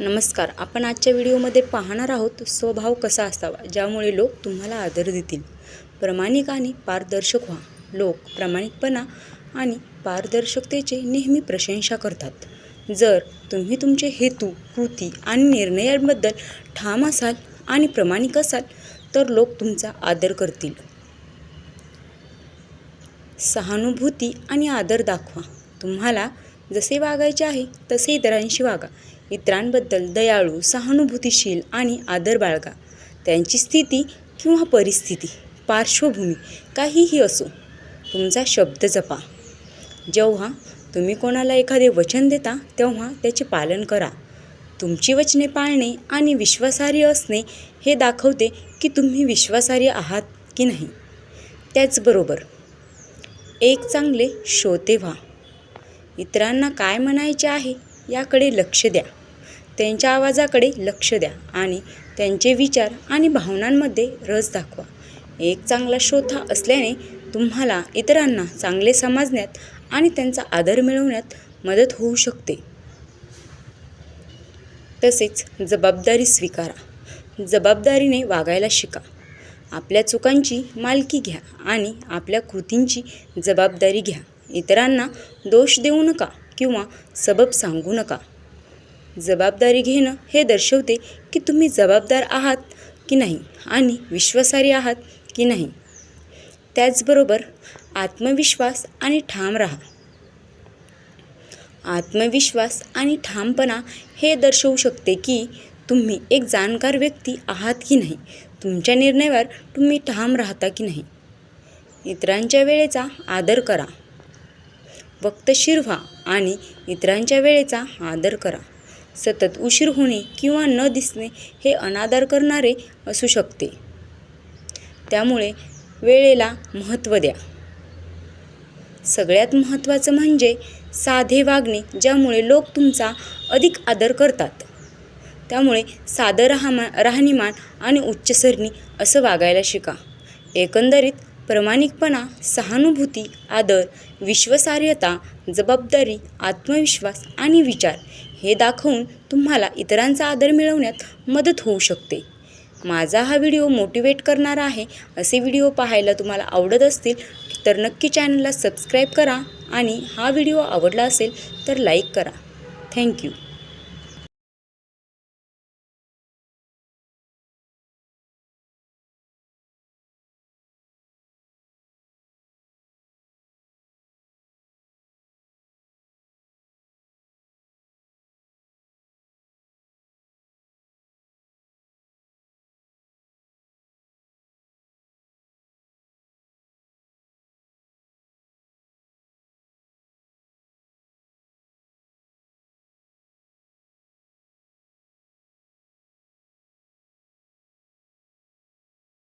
नमस्कार आपण आजच्या व्हिडिओमध्ये पाहणार आहोत स्वभाव कसा असावा ज्यामुळे लोक तुम्हाला आदर देतील. प्रामाणिक आणि पारदर्शक व्हा. लोक प्रामाणिकपणा आणि पारदर्शकतेचे नेहमी प्रशंसा करतात. जर तुम्ही तुमचे हेतू कृती आणि निर्णयांबद्दल ठाम असाल आणि प्रामाणिक असाल तर लोक तुमचा आदर करतील. सहानुभूती आणि आदर दाखवा. तुम्हाला जसे वागायचे आहे तसे इतरांशी वागा. इतरांबद्दल दयाळू सहानुभूतीशील आणि आदर बाळगा. त्यांची स्थिती किंवा परिस्थिती पार्श्वभूमी काहीही असो तुमचा शब्द जपा. जेव्हा तुम्ही कोणाला एखादे वचन देता तेव्हा त्याचे पालन करा. तुमची वचने पाळणे आणि विश्वासार्ह असणे हे दाखवते की तुम्ही विश्वासार्ह आहात की नाही. त्याचबरोबर एक चांगले श्रोते व्हा. इतरांना काय म्हणायचे आहे याकडे लक्ष द्या. त्यांच्या आवाजाकडे लक्ष द्या आणि त्यांचे विचार आणि भावनांमध्ये रस दाखवा. एक चांगला श्रोता असल्याने तुम्हाला इतरांना चांगले समजण्यात आणि त्यांचा आदर मिळवण्यात मदत होऊ शकते. तसेच जबाबदारी स्वीकारा. जबाबदारीने वागायला शिका. आपल्या चुकांची मालकी घ्या आणि आपल्या कृतींची जबाबदारी घ्या. इतरांना दोष देऊ नका किंवा सबब सांगू नका. जबाबदारी घेणं हे दर्शवते की तुम्ही जबाबदार आहात की नाही आणि विश्वासार्ह आहात की नाही. त्याचबरोबर आत्मविश्वास आणि ठाम राहा. आत्मविश्वास आणि ठामपणा हे दर्शवू शकते की तुम्ही एक जाणकार व्यक्ती आहात की नाही तुमच्या निर्णयावर तुम्ही ठाम राहता की नाही. इतरांच्या वेळेचा आदर करा. वक्तशीर व्हा आणि इतरांच्या वेळेचा आदर करा. सतत उशीर होणे किंवा न दिसणे हे अनादर करणारे असू शकते. त्यामुळे वेळेला महत्त्व द्या. सगळ्यात महत्त्वाचं म्हणजे साधे वागणे ज्यामुळे लोक तुमचा अधिक आदर करतात. त्यामुळे साधं राहमा राहणीमान आणि उच्चसरणी असं वागायला शिका. एकंदरीत प्रामाणिकपणा सहानुभूती आदर विश्वासार्हता जबाबदारी आत्मविश्वास आणि विचार हे दाखवून तुम्हाला इतरांचा आदर मिळवण्यात मदत होऊ शकते. माझा हा व्हिडिओ मोटिवेट करणारा आहे असे व्हिडिओ पाहायला तुम्हाला आवडत असतील तर नक्की चॅनलला सबस्क्राईब करा आणि हा व्हिडिओ आवडला असेल तर लाईक करा. थँक्यू.